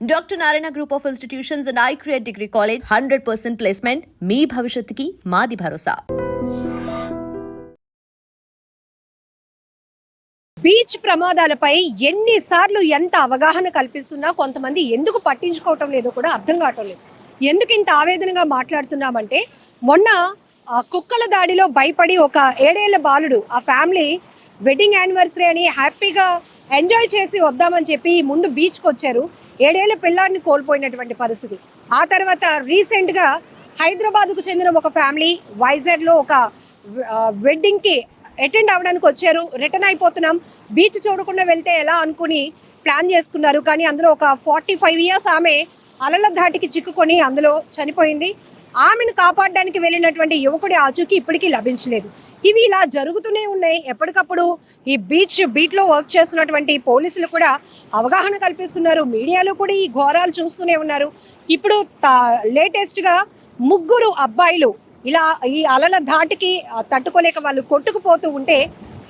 Doctor Narayana group of institutions and I create degree college hundred percent placement మీ భవిష్యత్తుకి మాది భరోసా. Beach ప్రమాదాలపై ఎన్నిసార్లు ఎంత అవగాహన కల్పిస్తున్నా కొంతమంది ఎందుకు పట్టించుకోవటం లేదో కూడా అర్థం కావటం లేదు. ఎందుకు ఇంత ఆవేదనగా మాట్లాడుతున్నామంటే మొన్న ఆ కుక్కల దాడిలో భయపడి ఒక ఏడేళ్ళ బాలుడు ఆ ఫ్యామిలీ వెడ్డింగ్ యానివర్సరీ అని హ్యాపీగా ఎంజాయ్ చేసి వద్దామని చెప్పి ముందు బీచ్కి వచ్చారు. ఏడేళ్ళ పిల్లాడిని కోల్పోయినటువంటి పరిస్థితి. ఆ తర్వాత రీసెంట్గా హైదరాబాద్కు చెందిన ఒక ఫ్యామిలీ వైజాగ్లో ఒక వెడ్డింగ్కి అటెండ్ అవ్వడానికి వచ్చారు. రిటర్న్ అయిపోతున్నాం. బీచ్ చూడకుండా వెళ్తే ఎలా అనుకుని ప్లాన్ చేసుకున్నారు. కానీ అందులో ఒక ఫార్టీ ఫైవ్ ఇయర్స్ ఆమె అలల ధాటికి చిక్కుకొని అందులో చనిపోయింది. ఆమెను కాపాడడానికి వెళ్ళినటువంటి యువకుడి ఆచూకీ ఇప్పటికీ లభించలేదు. ఇవి ఇలా జరుగుతూనే ఉన్నాయి. ఎప్పటికప్పుడు ఈ బీచ్ బీట్లో వర్క్ చేస్తున్నటువంటి పోలీసులు కూడా అవగాహన కల్పిస్తున్నారు. మీడియాలో కూడా ఈ ఘోరాలు చూస్తూనే ఉన్నారు. ఇప్పుడు లేటెస్ట్గా ముగ్గురు అబ్బాయిలు ఇలా ఈ అలల ధాటికి తట్టుకోలేక వాళ్ళు కొట్టుకుపోతూ ఉంటే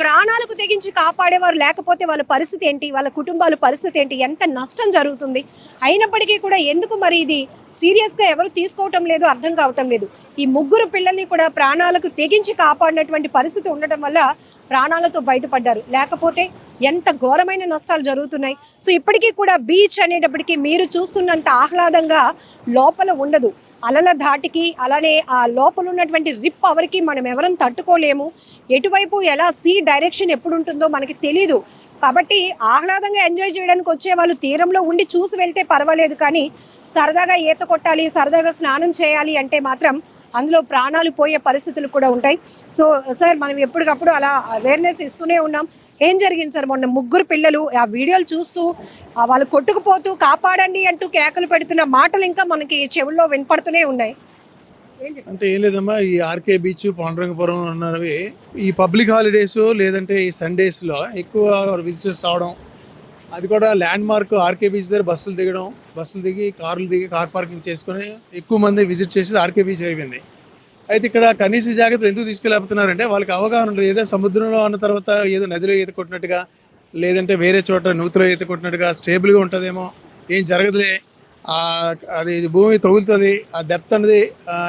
ప్రాణాలకు తెగించి కాపాడేవారు లేకపోతే వాళ్ళ పరిస్థితి ఏంటి? వాళ్ళ కుటుంబాల పరిస్థితి ఏంటి? ఎంత నష్టం జరుగుతుంది? అయినప్పటికీ కూడా ఎందుకు మరి ఇది సీరియస్గా ఎవరు తీసుకోవటం లేదు అర్థం కావటం లేదు. ఈ ముగ్గురు పిల్లల్ని కూడా ప్రాణాలకు తెగించి కాపాడినటువంటి పరిస్థితి ఉండటం వల్ల ప్రాణాలతో బయటపడ్డారు. లేకపోతే ఎంత ఘోరమైన నష్టాలు జరుగుతున్నాయి. సో ఇప్పటికీ కూడా బీచ్ అనేటప్పటికీ మీరు చూస్తున్నంత ఆహ్లాదంగా లోపల ఉండదు. అలల ధాటికి అలానే ఆ లోపల ఉన్నటువంటి రిప్ పవర్కి మనం ఎవరం తట్టుకోలేము. ఎటువైపు ఎలా సీ డైరెక్షన్ ఎప్పుడు ఉంటుందో మనకి తెలీదు. కాబట్టి ఆహ్లాదంగా ఎంజాయ్ చేయడానికి వచ్చే వాళ్ళు తీరంలో ఉండి చూసి వెళ్తే పర్వాలేదు కానీ సరదాగా ఈత కొట్టాలి సరదాగా స్నానం చేయాలి అంటే మాత్రం అందులో ప్రాణాలు పోయే పరిస్థితులు కూడా ఉంటాయి. సో సార్ మనం ఎప్పటికప్పుడు అలా అవేర్నెస్ ఇస్తూనే ఉన్నాం. ఏం జరిగింది సార్? మొన్న ముగ్గురు పిల్లలు ఆ వీడియోలు చూస్తూ వాళ్ళు కొట్టుకుపోతూ కాపాడండి అంటూ కేకలు పెడుతున్న మాటలు ఇంకా మనకి చెవుల్లో వినపడుతూనే ఉన్నాయి. అంటే ఏం లేదమ్మా ఈ ఆర్కే బీచ్ పాండురంగపురం అన్నవి ఈ పబ్లిక్ హాలిడేస్ లేదంటే ఈ సండేస్లో ఎక్కువ విజిటర్స్ రావడం అది కూడా ల్యాండ్ మార్క్ ఆర్కే బీచ్ దగ్గర బస్సులు దిగడం బస్సులు దిగి కార్లు దిగి కార్ పార్కింగ్ చేసుకొని ఎక్కువ మంది విజిట్ చేసేది ఆర్కే బీచ్ అయిపోయింది. అయితే ఇక్కడ కనీస జాగ్రత్తలు ఎందుకు తీసుకెళ్ళిపోతున్నారంటే వాళ్ళకి అవగాహన ఉండదు. ఏదో సముద్రంలో అన్న తర్వాత ఏదో నదిలో ఈత కొట్టినట్టుగా లేదంటే వేరే చోట నూతిలో ఈత కొట్టినట్టుగా స్టేబుల్గా ఉంటుందేమో ఏం జరగదులే. అది భూమి తగులుతుంది ఆ డెప్త్ అనేది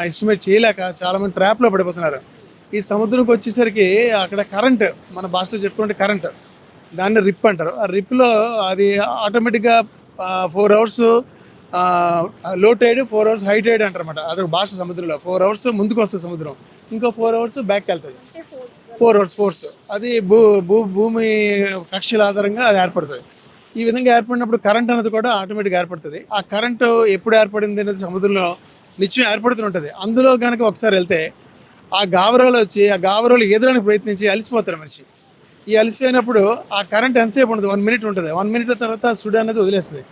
ఎస్టిమేట్ చేయలేక చాలామంది ట్రాప్లో పడిపోతున్నారు. ఈ సముద్రంకి వచ్చేసరికి అక్కడ కరెంట్ మన భాషలో చెప్పుకుంటే కరెంట్ దాన్ని రిప్ అంటారు. ఆ రిప్లో అది ఆటోమేటిక్గా ఫోర్ అవర్స్లో tide four hours high tide అంటారు అనమాట అదొక భాష సముద్రంలో. ఫోర్ అవర్స్ ముందుకు వస్తుంది సముద్రం. ఇంకో ఫోర్ అవర్స్ బ్యాక్ వెళ్తుంది. ఫోర్ అవర్స్ ఫోర్స్ అది భూ భూ భూమి కక్షల ఆధారంగా అది ఏర్పడుతుంది. ఈ విధంగా ఏర్పడినప్పుడు కరెంట్ అనేది కూడా ఆటోమేటిక్గా ఏర్పడుతుంది. ఆ కరెంటు ఎప్పుడు ఏర్పడింది అనేది సముద్రంలో నిత్యం ఏర్పడుతుంటుంది అందులో కనుక ఒకసారి వెళ్తే ఆ గావరాలు వచ్చి ఆ గావరాలు ఎదడానికి ప్రయత్నించి అలసిపోతారు మనిషి. ఈ అలసిపోయినప్పుడు ఆ కరెంట్ ఎంతసేపు ఉంటుంది వన్ మినిట్ ఉంటుంది. వన్ మినిట్ తర్వాత సుడి అనేది వదిలేస్తుంది.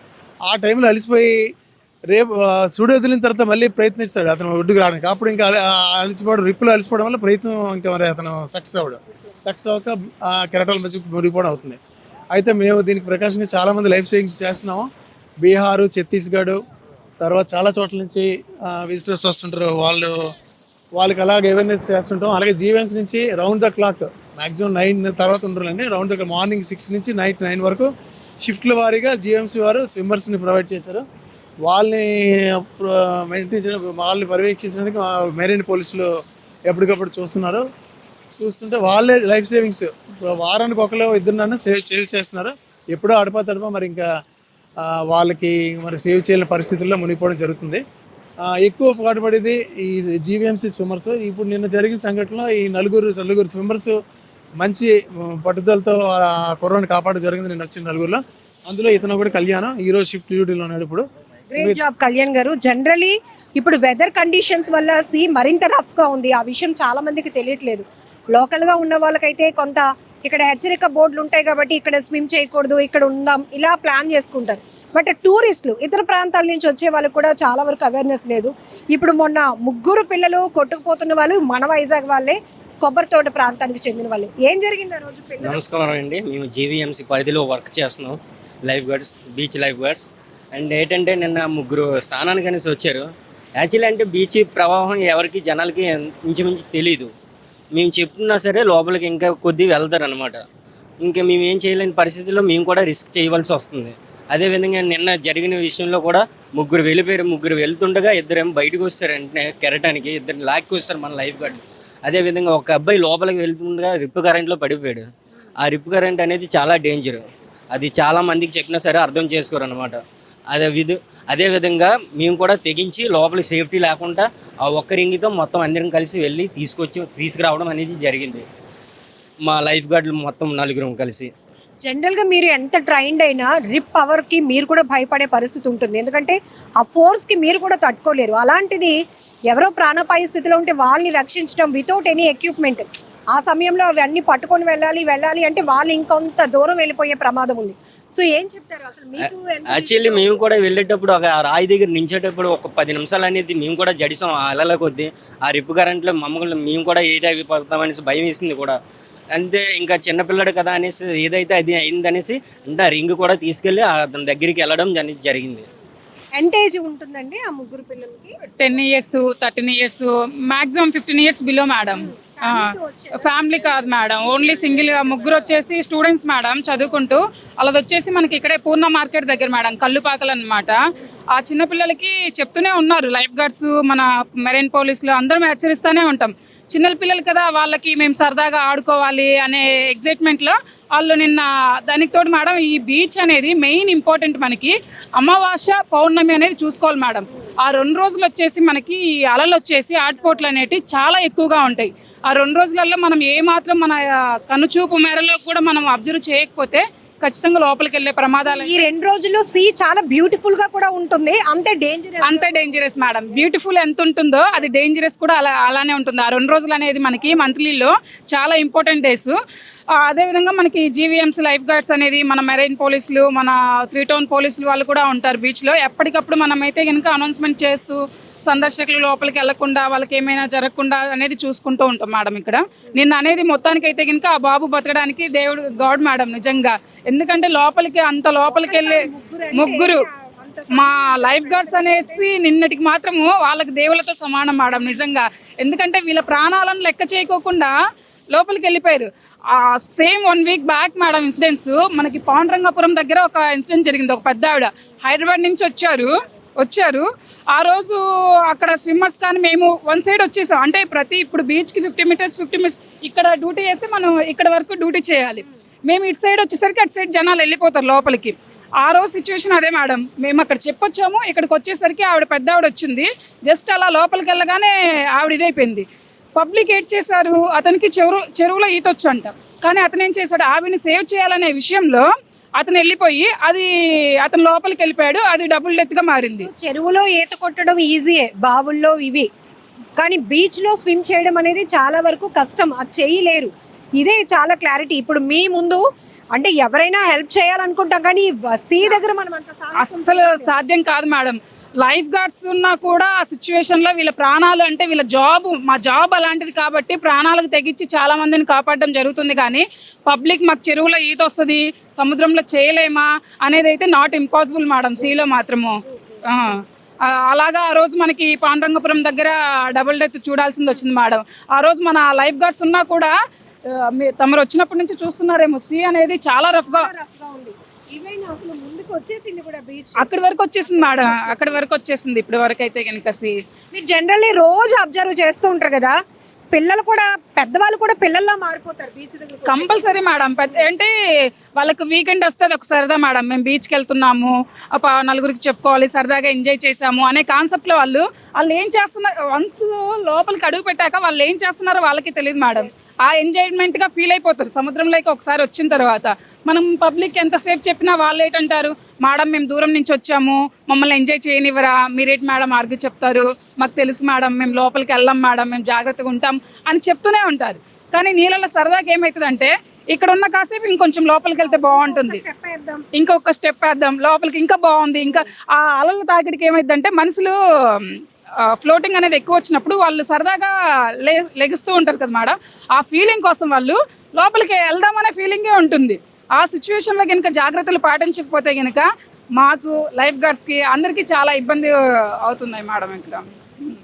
ఆ టైంలో అలసిపోయి రేపు ఆ, సుడి వదిలిన తర్వాత మళ్ళీ ప్రయత్నిస్తాడు అతను ఒడ్డుకు రావడానికి. అప్పుడు ఇంకా అల- అలసిపోవడం రిప్పులు అలసిపోవడం వల్ల ప్రయత్నం ఇంకా మరి అతను సక్సెస్ అవ్వడు. సక్సెస్ అవ్వక ఆ కెరటాల మధ్య మురిగిపోవడం అవుతుంది. అయితే మేము దీనికి ప్రకాశంగా చాలామంది లైఫ్ సేవింగ్స్ చేస్తున్నాము. బీహార్ ఛత్తీస్గఢ్ తర్వాత చాలా చోట్ల నుంచి విజిటర్స్ వస్తుంటారు. వాళ్ళు వాళ్ళకి అలాగే అవేర్నెస్ చేస్తుంటాం. అలాగే జీవెన్స్ నుంచి round the clock maximum nine తర్వాత ఉండరండి రౌండ్ దగ్గర మార్నింగ్ సిక్స్ నుంచి నైట్ నైన్ వరకు షిఫ్ట్ల వారీగా జిఎంసీ వారు స్విమ్మర్స్ని ప్రొవైడ్ చేశారు. వాళ్ళని మెయింటైన్ చేయడం వాళ్ళని పర్యవేక్షించడానికి మెరైన్ పోలీసులు ఎప్పటికప్పుడు చూస్తున్నారు. చూస్తుంటే వాళ్ళే లైఫ్ సేవింగ్స్. వారానికి ఒకరు ఇద్దరు సేవ్ సేవ్ చేస్తున్నారు. ఎప్పుడో అడపా తడప మరి ఇంకా వాళ్ళకి మరి సేవ్ చేయలేని పరిస్థితుల్లో మునిగిపోవడం జరుగుతుంది. ఎక్కువ పాటుపడేది ఈ జీవీఎంసీ స్విమ్మర్స్. ఇప్పుడు నిన్న జరిగిన సంఘటనలో ఈ నలుగురు నలుగురు స్విమ్మర్స్ మంచి పట్టుదలతో ఆ కుర్రాన్ని జరిగింది నేను వచ్చిన నలుగురులో. అందులో ఇతను కూడా కళ్యాణం. ఈరోజు షిఫ్ట్ డ్యూటీలో ఉన్నాడు ఇప్పుడు. గ్రేట్ జాబ్ కళ్యాణ్ గారు. జనరలీ ఇప్పుడు వెదర్ కండిషన్స్ వల్ల సీ మరింత రఫ్గా ఉంది. ఆ విషయం చాలా మందికి తెలియట్లేదు. లోకల్గా ఉన్న వాళ్ళకైతే కొంత ఇక్కడ హెచ్చరిక బోర్డులు ఉంటాయి కాబట్టి ఇక్కడ స్విమ్ చేయకూడదు ఇక్కడ ఉందాం ఇలా ప్లాన్ చేసుకుంటారు. బట్ టూరిస్టులు ఇతర ప్రాంతాల నుంచి వచ్చే వాళ్ళకి కూడా చాలా వరకు అవేర్నెస్ లేదు. ఇప్పుడు మొన్న ముగ్గురు పిల్లలు కొట్టుకుపోతున్న వాళ్ళు మన వైజాగ్ వాళ్ళే. కొబ్బరి తోట ప్రాంతానికి చెందిన వాళ్ళు. ఏం జరిగింది ఆ రోజు పిల్లలు నమస్కారం అండి. మేము జీవీఎంసీ పరిధిలో వర్క్ చేస్తున్నాం. Life guards beach life guards and ఏంటంటే నిన్న ముగ్గురు స్థానానికి అనేసి వచ్చారు. యాక్చువల్లీ అంటే బీచ్ ప్రవాహం ఎవరికి జనాలకి ఇంచుమించు తెలీదు. మేము చెప్తున్నా సరే లోపలికి ఇంకా కొద్ది వెళ్తారు అనమాట ఇంకా మేము ఏం చేయలేని పరిస్థితుల్లో మేము కూడా రిస్క్ చేయవలసి వస్తుంది. అదేవిధంగా నిన్న జరిగిన విషయంలో కూడా ముగ్గురు వెళ్ళిపోయారు. ముగ్గురు వెళ్తుండగా ఇద్దరేమో బయటకు వస్తారు. వెంటనే కెరటానికి ఇద్దరు లాక్కి వస్తారు మన లైఫ్ గార్డ్ అదేవిధంగా ఒక అబ్బాయి లోపలికి వెళ్తుండగా రిప్ కరెంట్లో పడిపోయాడు. ఆ రిప్ కరెంట్ అనేది చాలా డేంజర్. అది చాలా మందికి చెప్పినా సరే అర్థం చేసుకోరు అనమాట అదే విధ అదేవిధంగా మేము కూడా తెగించి లోపల సేఫ్టీ లేకుండా ఆ ఒక్క రింగితో మొత్తం అందరం కలిసి వెళ్ళి తీసుకొచ్చి తీసుకురావడం అనేది జరిగింది. మా లైఫ్ గార్డులు మొత్తం నలుగురం కలిసి. జనరల్గా మీరు ఎంత ట్రైన్డ్ అయినా రిప్ పవర్కి మీరు కూడా భయపడే పరిస్థితి ఉంటుంది. ఎందుకంటే ఆ ఫోర్స్కి మీరు కూడా తట్టుకోలేరు. అలాంటిది ఎవరో ప్రాణాపాయ స్థితిలో ఉంటే వాళ్ళని రక్షించడం వితౌట్ ఎనీ ఎక్విప్మెంట్ ఆ సమయంలో అవన్నీ పట్టుకొని వెళ్ళాలి వెళ్ళాలి అంటే వాళ్ళు ఇంకొంత దూరం వెళ్ళిపోయే ప్రమాదం ఉంది. సో ఏం చెప్తారు? అసలు మీకు యాక్చువల్లీ మేము కూడా వెళ్ళేటప్పుడు ఒక రాయి దగ్గర నించేటప్పుడు ఒక పది నిమిషాలు అనేది మేము కూడా జడిసాం. ఆ అలల కొద్దీ ఆ రిప్పు కరెంట్లో మమ్మల్ని మేము కూడా ఏది అయిపోతామనేసి భయం వేసింది కూడా. అంతే ఇంకా చిన్నపిల్లడు కదా అనేసి ఏదైతే అది అయిందనేసి అంటే ఆ రింగ్ కూడా తీసుకెళ్ళి అతని దగ్గరికి వెళ్ళడం అనేది జరిగింది. ఎంత ఏజ్ ఉంటుందండి ఆ ముగ్గురు పిల్లలకి? Ten years thirteen years maximum fifteen years below madam. Family కాదు మేడం. ఓన్లీ సింగిల్ ముగ్గురు వచ్చేసి స్టూడెంట్స్ మేడం చదువుకుంటూ. అలాది వచ్చేసి మనకి ఇక్కడే పూర్ణ మార్కెట్ దగ్గర మేడం కల్లుపాకలు అనమాట ఆ చిన్న పిల్లలకి చెప్తూనే ఉన్నారు. లైఫ్ గార్డ్స్ మన మెరైన్ పోలీసులు అందరం హెచ్చరిస్తూనే ఉంటాం. చిన్న పిల్లలు కదా వాళ్ళకి మేము సరదాగా ఆడుకోవాలి అనే ఎగ్జైట్మెంట్లో వాళ్ళు నిన్న దానికి తోడు మేడం ఈ బీచ్ అనేది మెయిన్ ఇంపార్టెంట్ మనకి. అమావాస్య పౌర్ణమి అనేది చూసుకోవాలి మేడం. ఆ రెండు రోజులు వచ్చేసి మనకి ఈ అలలు వచ్చేసి ఆటుపోట్లు అనేటివి చాలా ఎక్కువగా ఉంటాయి. ఆ రెండు రోజులలో మనం ఏమాత్రం మన కనుచూపు మేరలో కూడా మనం అబ్జర్వ్ చేయకపోతే ఖచ్చితంగా లోపలికి వెళ్ళే ప్రమాదాలు ఈ రెండు రోజుల్లో సీ చాలా బ్యూటిఫుల్గా కూడా ఉంటుంది. అంతే డేంజర్ అంతే డేంజరస్ మేడం బ్యూటిఫుల్ ఎంత ఉంటుందో అది డేంజరస్ కూడా అలా అలానే ఉంటుంది. ఆ రెండు రోజులు అనేది మనకి మంత్లీలో చాలా ఇంపార్టెంట్ డేస్ అదేవిధంగా మనకి జీవీఎంసీ లైఫ్ గార్డ్స్ అనేది మన మెరైన్ పోలీసులు మన త్రీ టౌన్ పోలీసులు వాళ్ళు కూడా ఉంటారు బీచ్లో ఎప్పటికప్పుడు మనమైతే కనుక అనౌన్స్మెంట్ చేస్తూ సందర్శకులు లోపలికి వెళ్ళకుండా వాళ్ళకి ఏమైనా జరగకుండా అనేది చూసుకుంటూ ఉంటాం మేడం ఇక్కడ. నిన్న అనేది మొత్తానికి అయితే కనుక ఆ బాబు బతకడానికి దేవుడు గాడ్ మేడం నిజంగా. ఎందుకంటే లోపలికి అంత లోపలికి వెళ్ళే ముగ్గురు మా లైఫ్ గార్డ్స్ అనేసి నిన్నటికి మాత్రము వాళ్ళకి దేవులతో సమానం మేడం నిజంగా. ఎందుకంటే వీళ్ళ ప్రాణాలను లెక్క చేయకోకుండా లోపలికి వెళ్ళిపోయారు. ఆ same one week back madam incidents మనకి పాండురంగపురం దగ్గర ఒక ఇన్సిడెంట్ జరిగింది. ఒక పెద్ద ఆవిడ హైదరాబాద్ నుంచి వచ్చారు వచ్చారు. ఆ రోజు అక్కడ స్విమ్మర్స్ కానీ మేము వన్ సైడ్ వచ్చేసాం. అంటే ప్రతి ఇప్పుడు బీచ్కి ఫిఫ్టీ మీటర్స్ ఫిఫ్టీ మీటర్స్ ఇక్కడ డ్యూటీ చేస్తే మనం ఇక్కడ వరకు డ్యూటీ చేయాలి. మేము ఇటు సైడ్ వచ్చేసరికి అటు సైడ్ జనాలు వెళ్ళిపోతారు లోపలికి. ఆ రోజు సిచ్యువేషన్ అదే మేడం. మేము అక్కడ చెప్పొచ్చాము ఇక్కడికి వచ్చేసరికి ఆవిడ పెద్ద ఆవిడ వచ్చింది. జస్ట్ అలా లోపలికి వెళ్ళగానే ఆవిడ ఇదైపోయింది. పబ్లిక్ ఏడ్ చేశారు అతనికి చెరువు చెరువులో ఈతొచ్చు అంట కానీ అతను ఏం చేశాడు ఆవిడని సేవ్ చేయాలనే విషయంలో అతను వెళ్ళిపోయి అది అతను లోపలికి వెళ్ళిపోయాడు అది డబుల్ డెత్గా మారింది. చెరువులో ఈత కొట్టడం ఈజీయే బావుల్లో ఇవి. కానీ బీచ్లో స్విమ్ చేయడం అనేది చాలా వరకు కష్టం అది చేయలేరు. ఇదే చాలా క్లారిటీ. ఇప్పుడు మీ ముందు అంటే ఎవరైనా హెల్ప్ చేయాలనుకుంటాం కానీ సీ దగ్గర మనం అంత అస్సలు సాధ్యం కాదు మేడం. లైఫ్ గార్డ్స్ ఉన్నా కూడా ఆ సిచ్యువేషన్లో వీళ్ళ ప్రాణాలు అంటే వీళ్ళ జాబ్ మా జాబ్ అలాంటిది కాబట్టి ప్రాణాలకు తెగించి చాలా మందిని కాపాడడం జరుగుతుంది కానీ పబ్లిక్ మాకు చెరువులో ఈత వస్తుంది సముద్రంలో చేయలేమా అనేది అయితే నాట్ ఇంపాసిబుల్ మేడం సీలో మాత్రము. అలాగా ఆ రోజు మనకి పాండురంగపురం దగ్గర డబుల్ డెత్ చూడాల్సింది వచ్చింది మేడం ఆ రోజు మన లైఫ్ గార్డ్స్ ఉన్నా కూడా తమరు వచ్చినప్పటి నుంచి చూస్తున్నారేమో సీ అనేది చాలా రఫ్గా వచ్చేసింది కూడా బీచ్. అక్కడి వరకు వచ్చేసింది మేడం. అక్కడి వరకు వచ్చేసింది. ఇప్పటి వరకు అయితే కనుక మీరు జనరల్లీ రోజు అబ్జర్వ్ చేస్తూ ఉంటారు కదా పిల్లలు కూడా పెద్దవాళ్ళు కూడా పిల్లల్లా మారిపోతారు బీచ్ దగ్గర కంపల్సరీ మేడం. పెద్ద ఏంటి వాళ్ళకి వీకెండ్ వస్తుంది ఒక సరదా మేడం. మేము బీచ్కి వెళ్తున్నాము ఒక నలుగురికి చెప్పుకోవాలి సరదాగా ఎంజాయ్ చేసాము అనే కాన్సెప్ట్లో వాళ్ళు వాళ్ళు ఏం చేస్తున్నారు వన్స్ లోపలికి అడుగు పెట్టాక వాళ్ళు ఏం చేస్తున్నారో వాళ్ళకి తెలియదు మేడం. ఆ ఎంజాయ్మెంట్గా ఫీల్ అయిపోతారు. సముద్రంలోకి ఒకసారి వచ్చిన తర్వాత. మనం పబ్లిక్ ఎంతసేపు చెప్పినా వాళ్ళు ఏంటంటారు? మేడం మేము దూరం నుంచి వచ్చాము. మమ్మల్ని ఎంజాయ్ చేయనివ్వరా? మీరేంటి మేడం ఆర్గ్యూ చెప్తారు? మాకు తెలుసు మేడం మేము లోపలికి వెళ్ళాం మేడం మేము జాగ్రత్తగా ఉంటాం అని చెప్తూనే ఉంటారు. కానీ నీళ్ళలో సరదాగా ఏమవుతుందంటే ఇక్కడ ఉన్న కాసేపు ఇంకొంచెం లోపలికి వెళ్తే బాగుంటుంది. ఇంకొక స్టెప్ వేద్దాం. లోపలికి ఇంకా బాగుంది. ఇంకా ఆ అలల తాకిడికి ఏమైందంటే మనుషులు ఫ్లోటింగ్ అనేది ఎక్కువ వచ్చినప్పుడు వాళ్ళు సరదాగా లే లెగుస్తూ ఉంటారు కదా మేడం. ఆ ఫీలింగ్ కోసం వాళ్ళు లోపలికి వెళ్దామనే ఫీలింగే ఉంటుంది. ఆ సిచ్యువేషన్లో కనుక జాగ్రత్తలు పాటించకపోతే కనుక మాకు లైఫ్ గార్డ్స్కి అందరికీ చాలా ఇబ్బంది అవుతున్నాయి మేడం ఇక్కడ.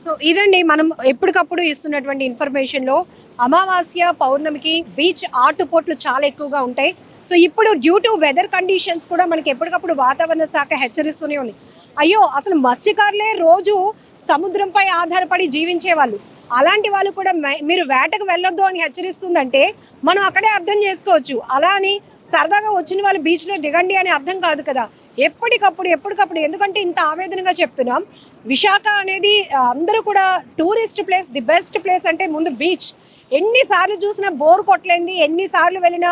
సో ఇదండి మనం ఎప్పటికప్పుడు ఇస్తున్నటువంటి ఇన్ఫర్మేషన్లో అమావాస్య పౌర్ణమికి బీచ్ ఆటుపోట్లు చాలా ఎక్కువగా ఉంటాయి. సో ఇప్పుడు డ్యూ టు వెదర్ కండిషన్స్ కూడా మనకి ఎప్పటికప్పుడు వాతావరణ శాఖ హెచ్చరిస్తూనే ఉంది. అయ్యో అసలు మత్స్యకారులే రోజు సముద్రంపై ఆధారపడి జీవించే వాళ్ళు అలాంటి వాళ్ళు కూడా మీరు వేటకు వెళ్ళొద్దు అని హెచ్చరిస్తుందంటే మనం అక్కడే అర్థం చేసుకోవచ్చు. అలా అని సరదాగా వచ్చిన వాళ్ళు బీచ్లో దిగండి అని అర్థం కాదు కదా. ఎప్పటికప్పుడు ఎప్పటికప్పుడు ఎందుకంటే ఇంత ఆవేదనగా చెప్తున్నాం. విశాఖ అనేది అందరూ కూడా tourist place the best place అంటే ముందు బీచ్. ఎన్నిసార్లు చూసినా బోర్ కొట్టలేంది ఎన్నిసార్లు వెళ్ళినా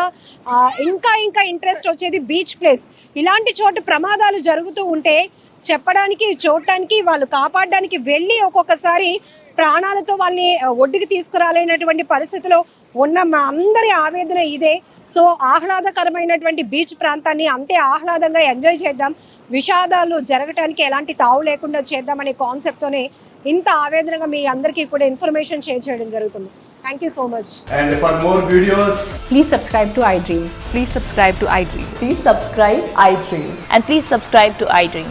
ఇంకా ఇంకా ఇంట్రెస్ట్ వచ్చేది బీచ్ ప్లేస్. ఇలాంటి చోటు ప్రమాదాలు జరుగుతూ ఉంటే చెప్పడానికి చూడటానికి వాళ్ళు కాపాడడానికి వెళ్ళి ఒక్కొక్కసారి ప్రాణాలతో వాళ్ళని ఒడ్డుకి తీసుకురాలేనటువంటి పరిస్థితిలో ఉన్న మా అందరి ఆవేదన ఇదే సో ఆహ్లాదకరమైనటువంటి బీచ్ ప్రాంతాన్ని అంతే ఆహ్లాదంగా ఎంజాయ్ చేద్దాం విషాదాలు జరగటానికి ఎలాంటి తావు లేకుండా చేద్దామనే కాన్సెప్ట్తోనే ఇంత ఆవేదనగా మీ అందరికీ కూడా ఇన్ఫర్మేషన్ షేర్ చేయడం జరుగుతుంది thank you so much And for more videos, Please subscribe to iDream. Please subscribe to iDream. Please subscribe iDream. And please subscribe to iDream.